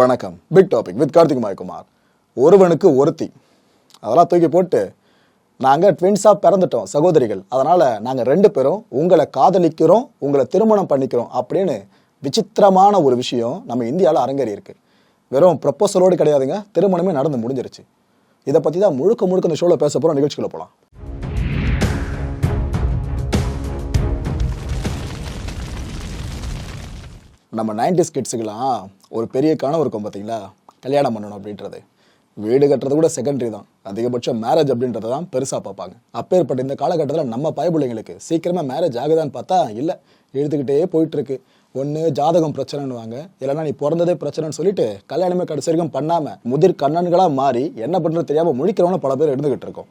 வணக்கம். Big topic with Karthik Mayakumar ஒருவனுக்கு ஒருத்தி. அதெல்லாம் தூக்கி போட்டு நாங்கள் ட்வின்ஸாக பிறந்துட்டோம் சகோதரிகள். அதனால் நாங்கள் ரெண்டு பேரும் உங்களை காதலிக்கிறோம் உங்களை திருமணம் பண்ணிக்கிறோம் அப்படின்னு விசித்திரமான ஒரு விஷயம் நம்ம இந்தியாவில் அரங்கேறி இருக்குது வெறும் ப்ரப்போசலோடு கிடையாதுங்க திருமணமே நடந்து முடிஞ்சிருச்சு. இதை பற்றி தான் முழுக்க முழுக்க இந்த ஷோவில் பேச போகிறோம் நிகழ்ச்சிகளை போகலாம் நம்ம நைன்டிஸ் கிட்ஸுக்கெல்லாம் ஒரு பெரிய கனவு இருக்கும் பார்த்தீங்களா? கல்யாணம் பண்ணணும் அப்படின்றது. வீடு கட்டுறது கூட செகண்டரி தான். அதிகபட்சம் மேரேஜ் அப்படின்றத தான் பெருசாக பார்ப்பாங்க. அப்பேற்பட்ட இந்த காலகட்டத்தில் நம்ம பயபிள்ளைங்களுக்கு சீக்கிரமாக மேரேஜ் ஆகுதான்னு பார்த்தா இல்லை. எழுதுக்கிட்டே போயிட்டுருக்கு. ஒன்று ஜாதகம் பிரச்சனைன்னுவாங்க. இல்லைன்னா நீ பிறந்ததே பிரச்சனைன்னு சொல்லிட்டு கல்யாணமே கடைசி வரைக்கும் பண்ணாமல் முதிர் கண்ணன்களாக மாறி என்ன பண்ணுறது தெரியாமல் முழிக்கிறவன பல பேர் இருந்துகிட்டு இருக்கோம்.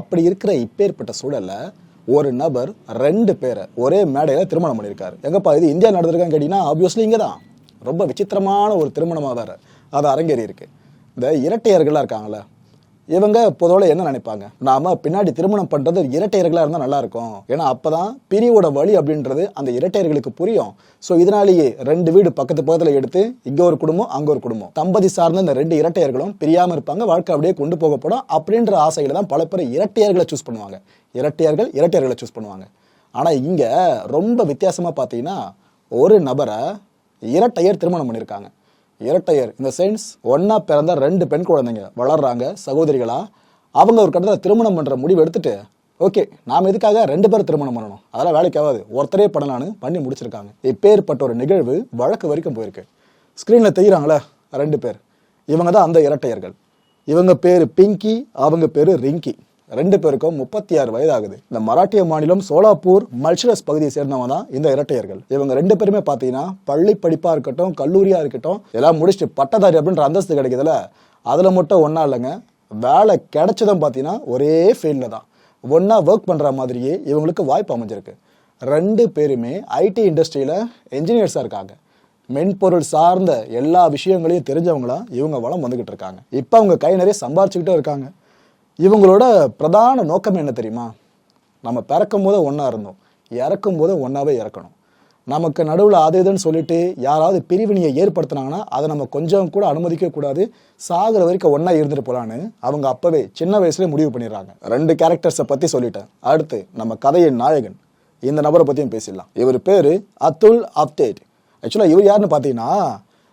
அப்படி இருக்கிற இப்பேற்பட்ட சூழல்ல ஒரு நபர் ரெண்டு பேரை ஒரே மேடையில் திருமணம் பண்ணியிருக்காரு. எங்கப்பா இது இந்தியா நடந்திருக்கான்னு கேட்டிங்கன்னா ஆப்வியஸ்லி இங்கே தான் ரொம்ப விசித்திரமான ஒரு திருமணமாக வேறு அது அரங்கேறி இருக்குது இந்த இரட்டையர்களாக இருக்காங்களே இவங்க பொதுவில் என்ன நினைப்பாங்க? நாம பின்னாடி திருமணம் பண்றது இரட்டையர்களாக இருந்தால் நல்லா இருக்கும் ஏன்னா அப்பதான் பிரிவோட வழி அப்படின்றது அந்த இரட்டையர்களுக்கு புரியும். ஸோ இதனாலேயே ரெண்டு வீடு பக்கத்து பக்கத்தில் எடுத்து இங்க ஒரு குடும்பம் அங்க ஒரு குடும்பம். தம்பதி சார்ந்த இந்த ரெண்டு இரட்டையர்களும் பிரியாம இருப்பாங்க வாழ்க்கை அப்படியே கொண்டு போகப்படும் அப்படின்ற ஆசையில தான் பல பேர் இரட்டையர்களை சூஸ் பண்ணுவாங்க. இரட்டையர்கள் இரட்டையர்களை சூஸ் பண்ணுவாங்க. ஆனா இங்க ரொம்ப வித்தியாசமா பார்த்தீங்கன்னா ஒரு நபரை இரட்டையர் திருமணம் பண்ணியிருக்காங்க. இரட்டையர். இந்த சென்ஸ் ஒன்னா பிறந்த ரெண்டு பெண் குழந்தைங்க வளர்றாங்க சகோதரிகளா. அவங்க ஒரு கட்டத்தில் திருமணம் பண்ற முடிவு எடுத்துட்டு ஓகே நாம் எதுக்காக ரெண்டு பேர் திருமணம் பண்ணணும்? அதெல்லாம் வேலைக்கு ஆகாது. ஒருத்தரே பண்ணலான்னு பண்ணி முடிச்சிருக்காங்க. இப்பேற்பட்ட ஒரு நிகழ்வு வழக்கு வரைக்கும் போயிருக்கு. ஸ்க்ரீனில் தெரியுறாங்களே ரெண்டு பேர். இவங்க தான் அந்த இரட்டையர்கள். இவங்க பேர் பிங்கி அவங்க பேர் ரிங்கி. ரெண்டு பேருக்கும் முப்பத்தி ஆறு வயதாகுது. இந்த மராட்டிய மாநிலம் சோலாப்பூர் மல்ஷரஸ் பகுதியை சேர்ந்தவங்க தான் இந்த இரட்டையர்கள். இவங்க ரெண்டு பேருமே பார்த்தீங்கன்னா பள்ளி படிப்பா இருக்கட்டும் கல்லூரியா இருக்கட்டும் எல்லாம் முடிச்சுட்டு பட்டதாரி அப்படின்ற அந்தஸ்து கிடைக்குதுல அதுல மட்டும் ஒன்றா இல்லைங்க வேலை கிடைச்சதும் பார்த்தீங்கன்னா ஒரே ஃபீல்டில் தான். ஒன்றா ஒர்க் பண்ணுற மாதிரியே இவங்களுக்கு வாய்ப்பு அமைஞ்சிருக்கு. ரெண்டு பேருமே ஐடி இண்டஸ்ட்ரியில் என்ஜினியர்ஸாக இருக்காங்க. மென்பொருள் சார்ந்த எல்லா விஷயங்களையும் தெரிஞ்சவங்களாம் இவங்க வளம் வந்துகிட்டு இருக்காங்க. இப்போ அவங்க கை நிறைய சம்பாரிச்சுக்கிட்டே இருக்காங்க. இவங்களோட பிரதான நோக்கம் என்ன தெரியுமா? நம்ம பிறக்கும் போது ஒன்றா இருந்தோம். இறக்கும் போது ஒன்றாவே இறக்கணும். நமக்கு நடுவில் அது இதுன்னு சொல்லிட்டு யாராவது பிரிவினையை ஏற்படுத்தினாங்கன்னா அதை நம்ம கொஞ்சம் கூட அனுமதிக்க கூடாது. சாகுற வரைக்கும் ஒன்றா இருந்துட்டு போகலான்னு அவங்க அப்போவே சின்ன வயசுலேயே முடிவு பண்ணிடுறாங்க. ரெண்டு கேரக்டர்ஸை பற்றி சொல்லிட்டேன். அடுத்து நம்ம கதையின் நாயகன். இந்த நபரை பற்றியும் பேசிடலாம். இவர் பேர் அத்துல் அப்டேட் ஆக்சுவலாக இவர் யாருன்னு பார்த்தீங்கன்னா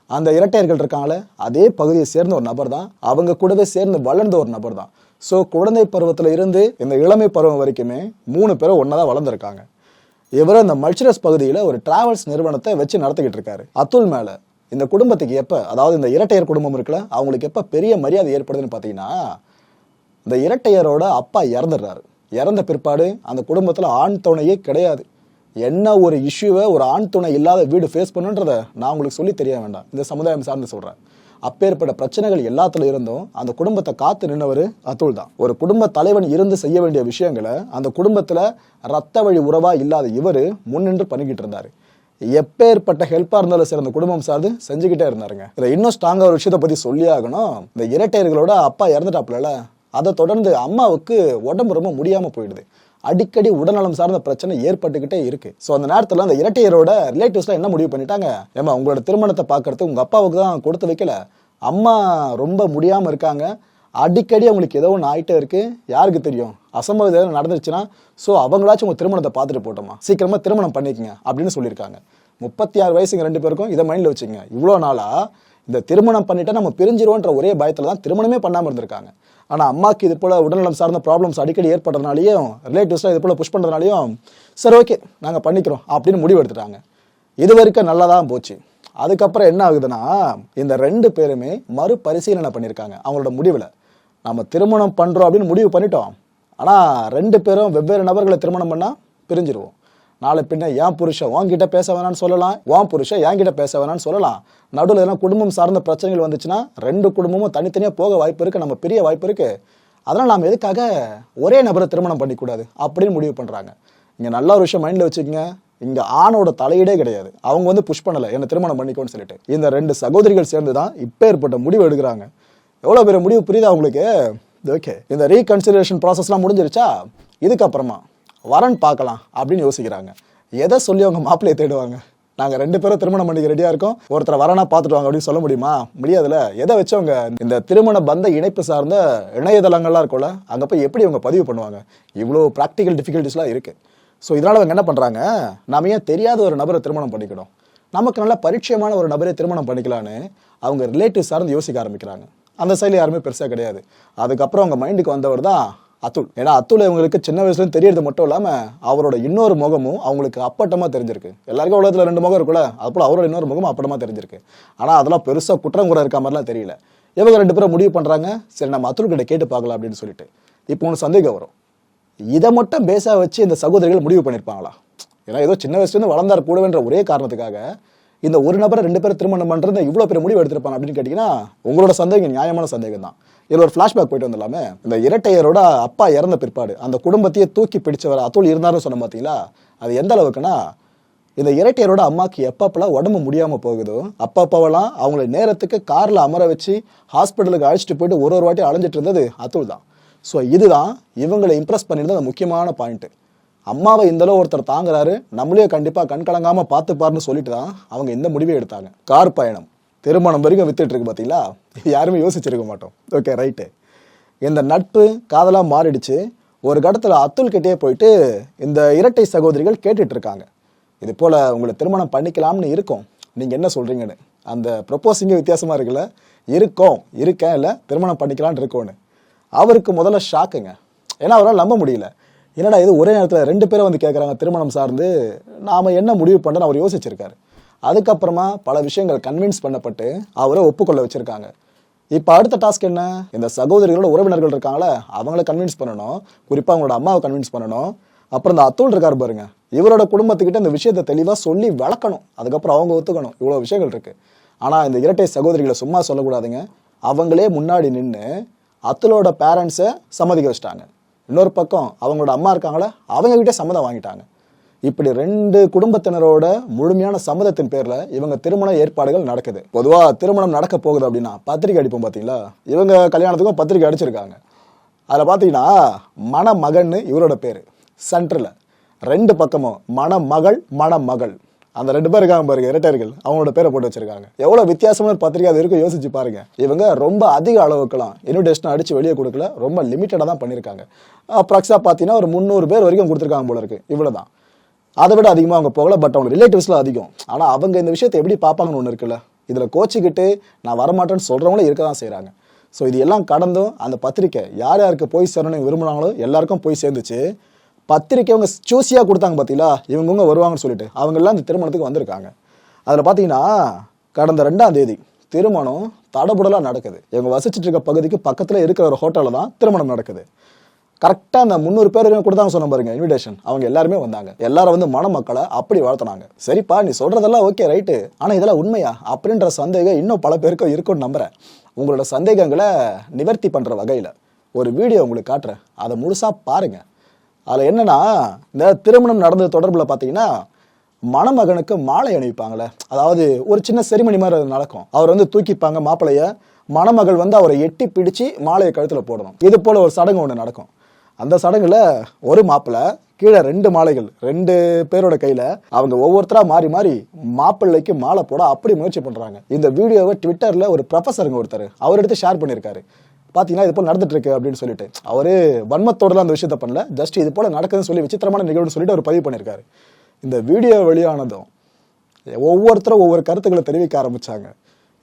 அந்த இரட்டையர்கள் இருக்காங்களே அதே பகுதியை சேர்ந்த ஒரு நபர் தான் அவங்க கூடவே சேர்ந்து வளர்ந்த ஒரு நபர் தான் ஸோ குழந்தை பருவத்தில் இருந்து இந்த இளமை பருவம் வரைக்குமே மூணு பேரும் ஒன்றா தான் வளர்ந்துருக்காங்க. இவர் அந்த மல்ச்சிரஸ் பகுதியில் ஒரு டிராவல்ஸ் நிறுவனத்தை வச்சு நடத்திக்கிட்டு இருக்காரு. அத்துல் மேலே இந்த குடும்பத்துக்கு எப்போ அதாவது இந்த இரட்டையர் குடும்பம் இருக்குல்ல அவங்களுக்கு எப்போ பெரிய மரியாதை ஏற்படுதுன்னு பார்த்தீங்கன்னா இந்த இரட்டையரோட அப்பா இறந்துடுறாரு. இறந்த பிற்பாடு அந்த குடும்பத்தில் ஆண் துணையே கிடையாது. என்ன ஒரு இஷ்யூவை ஒரு ஆண் துணை இல்லாத வீடு ஃபேஸ் பண்ணுன்றத நான் உங்களுக்கு சொல்லி தெரிய வேண்டாம். இந்த சமுதாயம் சார்ந்து சொல்கிறேன் அப்பேற்பட்ட பிரச்சனைகள் எல்லாத்துல இருந்தும் அந்த குடும்பத்தை காத்து நின்னவர் அத்துல் தான். ஒரு குடும்ப தலைவன் இருந்து செய்ய வேண்டிய விஷயங்களை அந்த குடும்பத்துல ரத்த வழி உறவா இல்லாத இவர் முன்னின்று பண்ணிக்கிட்டு இருந்தாரு. எப்பேற்பட்ட ஹெல்ப்பா இருந்தாலும் சரி அந்த குடும்பம் சார்ந்து செஞ்சுக்கிட்டே இருந்தாருங்க. இதை இன்னும் ஸ்ட்ராங்கா ஒரு விஷயத்தை பத்தி சொல்லி ஆகணும். இந்த இரட்டையர்களோட அப்பா இறந்துட்டாப்புல அதை தொடர்ந்து அம்மாவுக்கு உடம்பு ரொம்ப முடியாம போயிடுது. அடிக்கடி உடல்நலம் சார்ந்த பிரச்சனை ஏற்பட்டுக்கிட்டே இருக்கு. ஸோ அந்த நேரத்தில் அந்த இரட்டையரோட ரிலேட்டிவ்ஸ்லாம் என்ன முடிவு பண்ணிட்டாங்க? ஏமா உங்களோட திருமணத்தை பார்க்கறது உங்க அப்பாவுக்கு தான் கொடுத்து வைக்கல? அம்மா ரொம்ப முடியாம இருக்காங்க. அடிக்கடி அவங்களுக்கு ஏதோ ஒன்று ஆயிட்டே இருக்கு. யாருக்கு தெரியும்? அசம்பவம் ஏதாவது நடந்துருச்சுன்னா ஸோ அவங்களாச்சும் உங்க திருமணத்தை பார்த்துட்டு போட்டோமா? சீக்கிரமா திருமணம் பண்ணிக்கங்க அப்படின்னு சொல்லியிருக்காங்க. முப்பத்தி ஆறு வயசுங்க ரெண்டு பேருக்கும் இதை மைண்டில் வச்சுங்க இவ்வளோ நாளா இந்த திருமணம் பண்ணிட்டா நம்ம பிரிஞ்சிருவோன்ற ஒரே பயத்தில் தான் திருமணமே பண்ணாமல் இருந்திருக்காங்க. ஆனால் அம்மாவுக்கு இது போல் உடல்நலம் சார்ந்த ப்ராப்ளம்ஸ் அடிக்கடி ஏற்படுறதுனாலையும் ரிலேட்டிவ்ஸ்லாம் இது போல் புஷ் பண்ணுறதுனாலையும் சரி ஓகே நாங்கள் பண்ணிக்கிறோம் அப்படின்னு முடிவு எடுத்துட்டாங்க. இது வரைக்கும் நல்லா தான் போச்சு. அதுக்கப்புறம் என்ன ஆகுதுன்னா இந்த ரெண்டு பேருமே மறுபரிசீலனை பண்ணியிருக்காங்க அவங்களோட முடிவில். நம்ம திருமணம் பண்ணுறோம் அப்படின்னு முடிவு பண்ணிட்டோம். ஆனால் ரெண்டு பேரும் வெவ்வேறு நபர்களை திருமணம் பண்ணால் பிரிஞ்சிருவோம். நாளை பின்ன என் புருஷன் உன்கிட்ட பேச வேணாம்னு சொல்லலாம் உன் புருஷன் என்கிட்ட பேச வேணாம்னு சொல்லலாம். நடுவில் எதனா குடும்பம் சார்ந்த பிரச்சனைகள் வந்துச்சுன்னா ரெண்டு குடும்பமும் தனித்தனியாக போக வாய்ப்பு இருக்குது நம்ம பிரிய வாய்ப்பு இருக்குது அதனால் நாம் எதுக்காக ஒரே நபரை திருமணம் பண்ணிக்கூடாது அப்படின்னு முடிவு பண்ணுறாங்க இங்கே நல்ல ஒரு விஷயம் மைண்டில் வச்சுக்கோங்க. இங்கே ஆணோட தலையீடே கிடையாது. அவங்க வந்து புஷ் பண்ணலை என்னை திருமணம் பண்ணிக்கோன்னு சொல்லிட்டு. இந்த ரெண்டு சகோதரிகள் சேர்ந்து தான் இப்போ ஏற்பட்ட முடிவு எடுக்கிறாங்க. எவ்வளோ பெரிய முடிவு புரியுதா உங்களுக்கு? ஓகே இந்த ரீகன்சிடரேஷன் ப்ராசஸ்லாம் முடிஞ்சிருச்சா? இதுக்கப்புறமா. வரன் பார்க்கலாம் அப்படின்னு யோசிக்கிறாங்க. எதை சொல்லி அவங்க மாப்பிள்ளையை தேடுவாங்க? நாங்கள் ரெண்டு பேரும் திருமணம் பண்ணிக்க ரெடியாக இருக்கோம். ஒருத்தரை வரனா பார்த்துட்டு வாங்க அப்படின்னு சொல்ல முடியுமா? முடியாதுல எதை வச்சவங்க இந்த திருமண பந்த இணைப்பு சார்ந்த இணையதளங்கள்லாம் இருக்கும்ல அங்கே போய் எப்படி அவங்க பதிவு பண்ணுவாங்க? இவ்வளோ ப்ராக்டிக்கல் டிஃபிகல்ட்டிஸ்லாம் இருக்குது ஸோ இதனால் அவங்க என்ன பண்ணுறாங்க நாம ஏன் தெரியாத ஒரு நபரை திருமணம் பண்ணிக்கணும்? நமக்கு நல்ல பரிச்சயமான ஒரு நபரை திருமணம் பண்ணிக்கலான்னு அவங்க ரிலேட்டிவ் சார்ந்து யோசிக்க ஆரம்பிக்கிறாங்க. அந்த சைடில் யாருமே பெருசாக கிடையாது. அதுக்கப்புறம் அவங்க மைண்டுக்கு வந்தவர் தான் அத்துல் ஏன்னா அத்துல் இவங்களுக்கு சின்ன வயசுலேருந்து தெரியறது மட்டும் இல்லாமல் அவரோட இன்னொரு முகமும் அவங்களுக்கு அப்பட்டமாக தெரிஞ்சிருக்கு. எல்லாருக்கும் உலகத்தில் ரெண்டு முகம் இருக்குல்ல அது போல் அவரோட இன்னொரு முகமும் அப்பட்டமாக தெரிஞ்சிருக்கு. ஆனால் அதெல்லாம் பெருசாக குற்றம் கூட இருக்க மாதிரிலாம் தெரியல. இவங்க ரெண்டு பேரும் முடிவு பண்ணுறாங்க சரி நம்ம அத்துல் கிட்ட கேட்டு பார்க்கலாம் அப்படின்னு சொல்லிட்டு. இப்போ ஒன்று சந்தேகம் வரும். இதை மட்டும் பேஸா வச்சு இந்த சகோதரிகள் முடிவு பண்ணியிருப்பாங்களா ஏன்னா ஏதோ சின்ன வயசுலேருந்து வளர்ந்தார் கூடவேன்ற ஒரே காரணத்துக்காக இந்த ஒரு நபரை ரெண்டு பேரும் திருமணம் பண்ணுறது இவ்வளோ பெரிய முடிவு எடுத்திருப்பாங்க அப்படின்னு கேட்டிங்கன்னா உங்களோட சந்தேகம் நியாயமான சந்தேகம் தான் இதில் ஒரு ஃப்ளாஷ்பேக் போயிட்டு வந்துடலாமே. இந்த இரட்டையரோட அப்பா இறந்த பிற்பாடு அந்த குடும்பத்தையே தூக்கி பிடிச்சவர் அத்துள் இருந்தாருன்னு சொன்ன பார்த்தீங்களா அது எந்த அளவுக்குன்னா இந்த இரட்டையரோட அம்மாக்கு எப்பப்பெல்லாம் உடம்பு முடியாமல் போகுதோ அப்பப்பவெல்லாம் அவங்கள நேரத்துக்கு காரில் அமர வச்சு ஹாஸ்பிட்டலுக்கு அழைச்சிட்டு போயிட்டு ஒரு ஒரு வாட்டி அலைஞ்சிட்டு இருந்தது அத்துல் தான். ஸோ இதுதான் இவங்களை இம்ப்ரெஸ் பண்ணியிருந்த அந்த முக்கியமான பாயிண்ட்டு அம்மாவை இந்தளவு ஒருத்தர் தாங்குறாரு நம்மளே கண்டிப்பாக கண் கலங்காமல் பார்த்துப்பாருன்னு சொல்லிட்டு தான் அவங்க இந்த முடிவை எடுத்தாங்க. கார் பயணம். திருமணம் வரைக்கும் வித்துட்டுருக்கு பார்த்தீங்களா யாருமே யோசிச்சிருக்க மாட்டோம். ஓகே ரைட்டு இந்த நட்பு காதலாக மாறிடுச்சு. ஒரு கடத்தில் அத்துல் கிட்டே போயிட்டு இந்த இரட்டை சகோதரிகள் கேட்டுட்ருக்காங்க. இது போல் உங்களை திருமணம் பண்ணிக்கலாம்னு இருக்கும். நீங்கள் என்ன சொல்கிறீங்கன்னு அந்த ப்ரொப்போசிங்கே வித்தியாசமாக இருக்குல்ல? இருக்கோம் இருக்கேன் இல்லை திருமணம் பண்ணிக்கலாம்னு இருக்கோன்னு அவருக்கு முதல்ல ஷாக்குங்க ஏன்னா அவரால் நம்ப முடியல. என்னடா இது ஒரே நேரத்தில் ரெண்டு பேரும் வந்து கேட்குறாங்க திருமணம் சார்ந்து. நாம் என்ன முடிவு பண்ணுறேன்னு அவர் யோசிச்சிருக்காரு. அதுக்கப்புறமா பல விஷயங்கள் கன்வின்ஸ் பண்ணப்பட்டு அவரை ஒப்புக்கொள்ள வச்சிருக்காங்க. இப்போ அடுத்த டாஸ்க் என்ன? இந்த சகோதரிகளோட உறவினர்கள் இருக்காங்களே அவங்கள கன்வின்ஸ் பண்ணணும். குறிப்பாக அவங்களோட அம்மாவை கன்வின்ஸ் பண்ணணும். அப்புறம் இந்த அத்தோல் இருக்கார் பாருங்க. இவரோட குடும்பத்துக்கிட்ட இந்த விஷயத்தை தெளிவாக சொல்லி வளர்க்கணும். அதுக்கப்புறம் அவங்க ஒத்துக்கணும். இவ்வளோ விஷயங்கள் இருக்கு. ஆனால் இந்த இரட்டை சகோதரிகளை சும்மா சொல்லக்கூடாதுங்க. அவங்களே முன்னாடி நின்று அத்துலோட பேரண்ட்ஸை சம்மதிக்க வச்சிட்டாங்க. இன்னொரு பக்கம் அவங்களோட அம்மா இருக்காங்களே அவங்க கிட்டே சம்மதம் வாங்கிட்டாங்க. இப்படி ரெண்டு குடும்பத்தினரோட முழுமையான சம்மதத்தின் பேர்ல இவங்க திருமண ஏற்பாடுகள் நடக்குது. பொதுவா திருமணம் நடக்க போகுது அப்படின்னா பத்திரிக்கை அடிப்போம் பாத்தீங்களா? இவங்க கல்யாணத்துக்கும் பத்திரிக்கை அடிச்சிருக்காங்க. அதில் பார்த்தீங்கன்னா மணமகன்னு இவரோட பேர். சென்டரில் ரெண்டு பக்கமும் மணமகள் மணமகள். அந்த ரெண்டு பேர் இருக்காங்க பாருங்க இரட்டையர்கள். அவங்களோட பேரை போட்டு வச்சிருக்காங்க. எவ்வளோ வித்தியாசமான பத்திரிகை பத்திரிக்கை அது இருக்கும் யோசிச்சு பாருங்க. இவங்க ரொம்ப அதிக அளவுக்குலாம் இன்விடேஷன் அடிச்சு வெளியே கொடுக்கல ரொம்ப லிமிட்டடாக தான் பண்ணியிருக்காங்க. அப்ராக்ஸாக பார்த்தீங்கன்னா ஒரு முந்நூறு பேர் வரைக்கும் கொடுத்துருக்காங்க போல இருக்கு. இவ்வளோதான் அதை விட அதிகமாக அவங்க போகல பட் அவங்க ரிலேட்டிவ்ஸ்லாம் அதிகம். ஆனால் அவங்க இந்த விஷயத்தை எப்படி பார்ப்பாங்கன்னு ஒன்று இருக்குல்ல? இதில் கோச்சிக்கிட்டு நான் வரமாட்டேன்னு சொல்கிறவங்களும் இருக்க தான் செய்கிறாங்க ஸோ இது எல்லாம் கடந்தும் அந்த பத்திரிக்கை யார் யாருக்கு போய் சேரணும்னு விரும்புனாங்களோ எல்லாருக்கும் போய் சேர்ந்துச்சு. பத்திரிக்கை அவங்க சூசியாக கொடுத்தாங்க பார்த்தீங்களா இவங்கவுங்க வருவாங்கன்னு சொல்லிட்டு அவங்கெல்லாம் இந்த திருமணத்துக்கு வந்திருக்காங்க. அதில் பார்த்தீங்கன்னா கடந்த ரெண்டாம் தேதி திருமணம் தடபுடலாக நடக்குது. இவங்க வசிச்சுட்டு இருக்க பகுதிக்கு பக்கத்தில் இருக்கிற ஒரு ஹோட்டலில் தான் திருமணம் நடக்குது. கரெக்டாக அந்த முந்நூறு பேர் கொடுத்தாங்க சொன்ன பாருங்க இன்விடேஷன் அவங்க எல்லாருமே வந்தாங்க. எல்லாரும் வந்து மணமக்களை அப்படி வளர்த்துனாங்க சரிப்பா நீ சொல்றதெல்லாம் ஓகே ரைட்டு ஆனால் இதெல்லாம் உண்மையா? அப்படின்ற சந்தேகம் இன்னும் பல பேருக்கும் இருக்கும்னு நம்புறேன். உங்களோட சந்தேகங்களை நிவர்த்தி பண்ணுற வகையில் ஒரு வீடியோ உங்களுக்கு காட்டுறேன். அதை முழுசாக பாருங்க. அதில் என்னென்னா இந்த திருமணம் நடந்தது தொடர்பில் பார்த்தீங்கன்னா மணமகனுக்கு மாலை அணிவிப்பாங்களே. அதாவது ஒரு சின்ன செரிமணி மாதிரி அது நடக்கும். அவர் வந்து தூக்கிப்பாங்க மாப்பிளைய மணமகள் வந்து அவரை எட்டி பிடிச்சு மாலையை கழுத்தில் போடணும். இது போல ஒரு சடங்கு ஒன்று நடக்கும். அந்த சடங்குல ஒரு மாப்பிள்ளை கீழே ரெண்டு மாலைகள் ரெண்டு பேரோட கையில அவங்க ஒவ்வொருத்தரா மாறி மாறி மாப்பிள்ளைக்கு மாலை போட அப்படி முயற்சி பண்றாங்க. இந்த வீடியோவை ட்விட்டர்ல ஒரு ப்ரொஃபஸருங்க ஒருத்தர் அவர் எடுத்து ஷேர் பண்ணியிருக்காரு பாத்தீங்கன்னா இது போல நடந்துட்டு இருக்கு அப்படின்னு சொல்லிட்டு. அவரு வன்மத்தோட அந்த விஷயத்த பண்ணல ஜஸ்ட் இது போல நடக்குதுன்னு சொல்லி விசித்திரமான நிகழ்வுன்னு சொல்லிட்டு அவர் பதிவு பண்ணியிருக்காரு இந்த வீடியோ வெளியானதும் ஒவ்வொருத்தரும் ஒவ்வொரு கருத்துக்களை தெரிவிக்க ஆரம்பிச்சாங்க.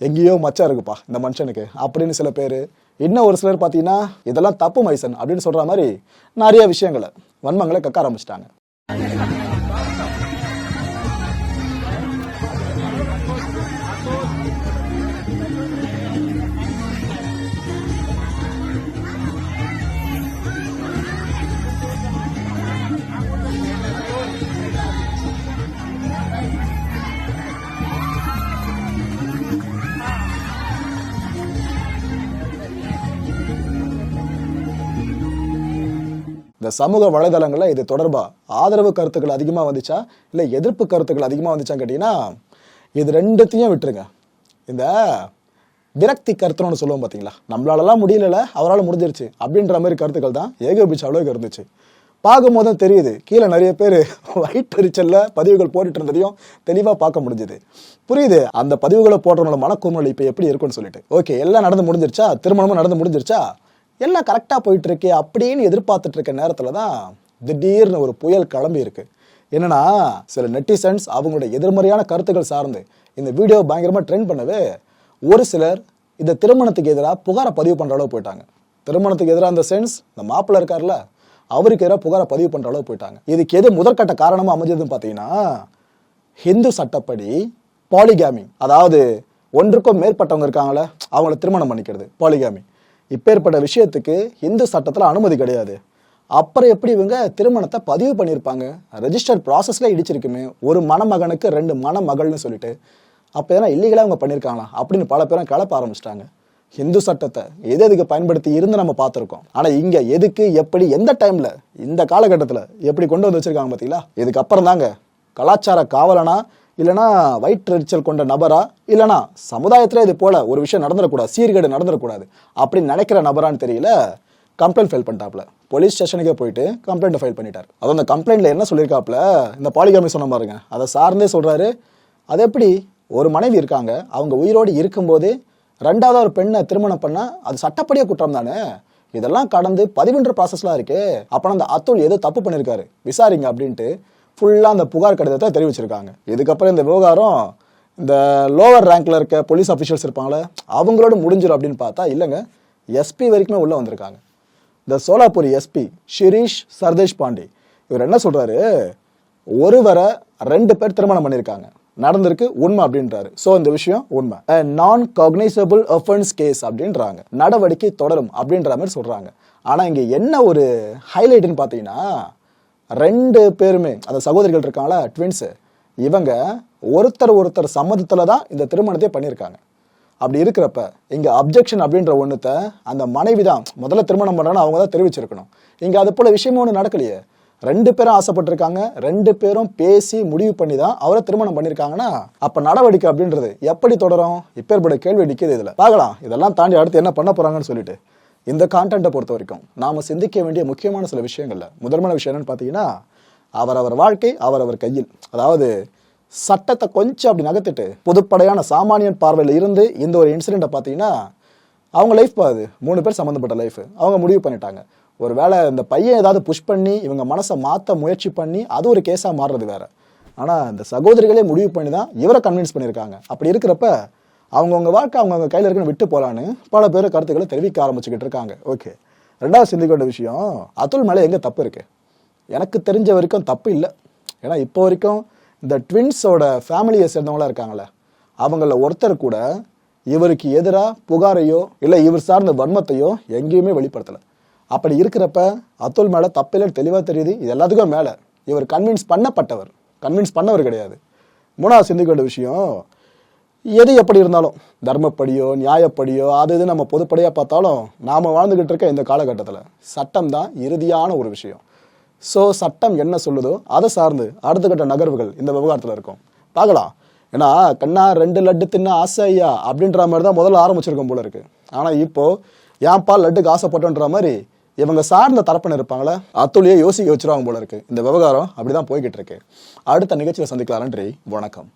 எங்கேயோ மச்சம் இருக்குப்பா இந்த மனுஷனுக்கு அப்படின்னு சில பேர் இன்னும் ஒரு சிலர் பார்த்தீங்கன்னா இதெல்லாம் தப்பு மைசன் அப்படின்னு சொல்ற மாதிரி நிறைய விஷயங்களை வன்மங்களை கக்க ஆரம்பிச்சிட்டாங்க. இந்த சமூக வலைதளங்களில் இது தொடர்பாக ஆதரவு கருத்துக்கள் அதிகமாக வந்துச்சா? இல்லை எதிர்ப்பு கருத்துக்கள் அதிகமாக வந்துச்சான்னு கேட்டிங்கன்னா இது ரெண்டுத்தையும் விட்டுருங்க. இந்த விரக்தி கருத்துன்னு சொல்லுவோம் பார்த்தீங்களா நம்மளாலலாம் முடியல அவரால் முடிஞ்சிருச்சு. அப்படின்ற மாதிரி கருத்துக்கள் தான் ஏகோபிச்ச அளவுக்கு இருந்துச்சு. பார்க்கும்போது தான் தெரியுது கீழே நிறைய பேர் வயிற்றெரிச்சல்ல பதிவுகள் போட்டுட்டு இருந்ததையும் தெளிவாக பார்க்க முடிஞ்சுது. புரியுது? அந்த பதிவுகளை போடுறவங்களோட மனக்குமுறல் இப்போ எப்படி இருக்கும்னு சொல்லிட்டு. ஓகே எல்லாம் நடந்து முடிஞ்சிருச்சா? திருமணமும் நடந்து முடிஞ்சிருச்சா? எல்லாம் கரெக்டாக போயிட்டுருக்கு அப்படின்னு எதிர்பார்த்துட்டு இருக்க நேரத்தில் தான் திடீர்னு ஒரு புயல் கிளம்பி இருக்கு என்னன்னா சில நெட்டிசன்ஸ் அவங்களுடைய எதிர்மறையான கருத்துக்கள் சார்ந்து இந்த வீடியோ பயங்கரமாக ட்ரெண்ட் பண்ணவே ஒரு சிலர் இந்த திருமணத்துக்கு எதிராக புகாரை பதிவு பண்ணுற அளவு போயிட்டாங்க. திருமணத்துக்கு எதிராக அந்த சென்ஸ் இந்த மாப்பிள்ளை இருக்கார்ல அவருக்கு எதிராக புகாரை பதிவு பண்ணுற அளவு போயிட்டாங்க. இதுக்கு எது முதற்கட்ட காரணமாக அமைஞ்சதுன்னு பார்த்தீங்கன்னா ஹிந்து சட்டப்படி பாலிகாமி அதாவது ஒன்றுக்கும் மேற்பட்டவங்க இருக்காங்களே அவங்கள திருமணம் பண்ணிக்கிறது பாலிகாமி இப்பேற்பட்ட விஷயத்துக்கு இந்து சட்டத்தில் அனுமதி கிடையாது. அப்புறம் எப்படி இவங்க திருமணத்தை பதிவு பண்ணியிருப்பாங்க? ரெஜிஸ்டர் ப்ராசஸில் இடிச்சிருக்குமே. ஒரு மணமகனுக்கு ரெண்டு மணமகள்னு சொல்லிட்டு. அப்போ எதனா இல்லீகலாக அவங்க பண்ணியிருக்காங்களா? அப்படின்னு பல பேரும் கிளப்ப ஆரம்பிச்சிட்டாங்க. ஹிந்து சட்டத்தை எது எதுக்கு பயன்படுத்தி இருந்து நம்ம பார்த்துருக்கோம்? ஆனால் இங்கே எதுக்கு எப்படி எந்த டைமில் இந்த காலகட்டத்தில் எப்படி கொண்டு வந்து வச்சுருக்காங்க பார்த்தீங்களா இதுக்கப்புறம் தாங்க கலாச்சார காவலனா இல்லைனா வயிற்றெரிச்சல் கொண்ட நபரா? இல்லைனா சமுதாயத்தில் இது போல் ஒரு விஷயம் நடந்துடக்கூடாது சீர்கேடு நடந்துடக்கூடாது அப்படின்னு நினைக்கிற நபரான்னு தெரியல கம்ப்ளைண்ட் ஃபைல் பண்ணிட்டாப்ல. போலீஸ் ஸ்டேஷனுக்கே போயிட்டு கம்ப்ளைண்ட் ஃபைல் பண்ணிட்டார். அதுவும் அந்த கம்ப்ளைண்ட்ல என்ன சொல்லியிருக்காப்ல? இந்த பாலிகாமி சொன்ன பாருங்க. அதை சார்ந்தே சொல்கிறாரு அது எப்படி? ஒரு மனைவி இருக்காங்க. அவங்க உயிரோடு இருக்கும்போதே ரெண்டாவது ஒரு பெண்ணை திருமணம் பண்ணால் அது சட்டப்படியே குற்றம் தானே? இதெல்லாம் கடந்து பதிவுன்ற ப்ராசஸ்லாம் இருக்கு. அப்போ அந்த அத்துல் ஏதோ தப்பு பண்ணியிருக்காரு விசாரிங்க அப்படின்ட்டு ஃபுல்லாக அந்த புகார் கடிதத்தை தெரிவிச்சிருக்காங்க. இதுக்கப்புறம் இந்த விவகாரம் இந்த லோவர் ரேங்க்ல இருக்க போலீஸ் அஃபிஷியல்ஸ் இருப்பாங்களே அவங்களோட முடிஞ்சிடும் அப்படின்னு பார்த்தா இல்லைங்க எஸ்பி வரைக்குமே உள்ளே வந்திருக்காங்க. இந்த சோலாப்பூர் எஸ்பி ஷிரீஷ் சர்தேஷ் பாண்டி இவர் என்ன சொல்கிறாரு ஒருவரை ரெண்டு பேர் திருமணம் பண்ணியிருக்காங்க. நடந்திருக்கு உண்மை அப்படின்றாரு. ஸோ இந்த விஷயம் உண்மை. நான் காக்னைசபிள் அஃபென்ஸ் கேஸ் அப்படின்றாங்க. நடவடிக்கை தொடரும் அப்படின்ற மாதிரி சொல்கிறாங்க ஆனால் இங்கே என்ன ஒரு ஹைலைட்னு பார்த்தீங்கன்னா ரெண்டு பேருமே அந்த சகோதரிகள் இருக்காங்களா ட்வின்ஸ் இவங்க ஒருத்தர் ஒருத்தர் சம்மதத்தில் தான் இந்த திருமணத்தை பண்ணியிருக்காங்க. அப்படி இருக்கிறப்ப இங்கே அப்ஜெக்ஷன் அப்படின்ற ஒன்றுத்தை அந்த மனைவி தான் முதல்ல திருமணம் பண்ணுறான்னு அவங்க தான் தெரிவிச்சிருக்கணும். இங்கே அது போல விஷயமும் ஒன்று நடக்கலையே. ரெண்டு பேரும் ஆசைப்பட்டிருக்காங்க. ரெண்டு பேரும் பேசி முடிவு பண்ணி தான் அவரை திருமணம் பண்ணியிருக்காங்கன்னா அப்போ நடவடிக்கை அப்படின்றது எப்படி தொடரும்? இப்பேற்பட்ட கேள்வி நிற்கிது இதில். பார்க்கலாம். இதெல்லாம் தாண்டி அடுத்து என்ன பண்ண போகிறாங்கன்னு சொல்லிட்டு. இந்த கான்டென்ட்டை பொறுத்த வரைக்கும் நாம் சிந்திக்க வேண்டிய முக்கியமான சில விஷயங்கள்ல முதன்மையான விஷயம் என்னன்னு பார்த்தீங்கன்னா அவரவர் வாழ்க்கை அவரவர் கையில். அதாவது சட்டத்தை கொஞ்சம் அப்படி நகர்த்திட்டு பொதுப்படையான சாமானியன் பார்வையில் இருந்து இந்த ஒரு இன்சிடெண்ட்டை பார்த்தீங்கன்னா அவங்க லைஃப் பாது மூணு பேர் சம்மந்தப்பட்ட லைஃப் அவங்க முடிவு பண்ணிட்டாங்க. ஒரு வேளை இந்த பையன் ஏதாவது புஷ் பண்ணி இவங்க மனசை மாற்ற முயற்சி பண்ணி அது ஒரு கேஸாக மாறுறது வேற. ஆனால் இந்த சகோதரிகளே முடிவு பண்ணி தான் இவரை கன்வின்ஸ் பண்ணியிருக்காங்க. அப்படி இருக்கிறப்ப அவங்கவுங்க வாழ்க்கை அவங்கவுங்க கையில் இருக்குன்னு விட்டு போகலான்னு பல பேர் கருத்துக்களை தெரிவிக்க ஆரம்பிச்சுக்கிட்டு இருக்காங்க. ஓகே ரெண்டாவது சிந்திக்க வேண்டிய விஷயம் அதுல் மேலே எங்கே தப்பு இருக்கு? எனக்கு தெரிஞ்ச வரைக்கும் தப்பு இல்லை. ஏன்னா இப்போ வரைக்கும் இந்த ட்வின்ஸோட ஃபேமிலியை சேர்ந்தவங்களா இருக்காங்களே அவங்கள ஒருத்தர் கூட இவருக்கு எதிராக புகாரையோ இல்லை இவர் சார்ந்த வன்மத்தையோ எங்கேயுமே வெளிப்படுத்தலை. அப்படி இருக்கிறப்ப அத்துல் மேலே தப்பில்லைன்னு தெளிவாக தெரியுது. இது எல்லாத்துக்கும் மேலே. இவர் கன்வின்ஸ் பண்ணப்பட்டவர். கன்வின்ஸ் பண்ணவர் கிடையாது. மூணாவது சிந்திக்க வேண்டிய விஷயம் எது எப்படி இருந்தாலும் தர்மப்படியோ நியாயப்படியோ அது இது நம்ம பொதுப்படியாக பார்த்தாலும் நாம் வாழ்ந்துக்கிட்டு இருக்க இந்த காலகட்டத்தில் சட்டம் தான் இறுதியான ஒரு விஷயம். ஸோ சட்டம் என்ன சொல்லுதோ அதை சார்ந்து அடுத்த கட்ட நகர்வுகள் இந்த விவகாரத்தில் இருக்கும். பார்க்கலாம். ஏன்னா கண்ணா ரெண்டு லட்டு தின்ன ஆசை ஐயா அப்படின்ற மாதிரி தான் முதல்ல ஆரம்பிச்சிருக்கோம் போல இருக்கு. ஆனால் இப்போ ஏன்பா லட்டுக்கு ஆசைப்பட்டோன்ற மாதிரி இவங்க சார்ந்த தரப்பினர் இருப்பாங்களே அத்துளியே யோசிக்க வச்சிருவாங்க போல இருக்கு. இந்த விவகாரம் அப்படிதான் போய்கிட்டு இருக்கு. அடுத்த நிகழ்ச்சியில் சந்திக்கலாம். நன்றி. வணக்கம்.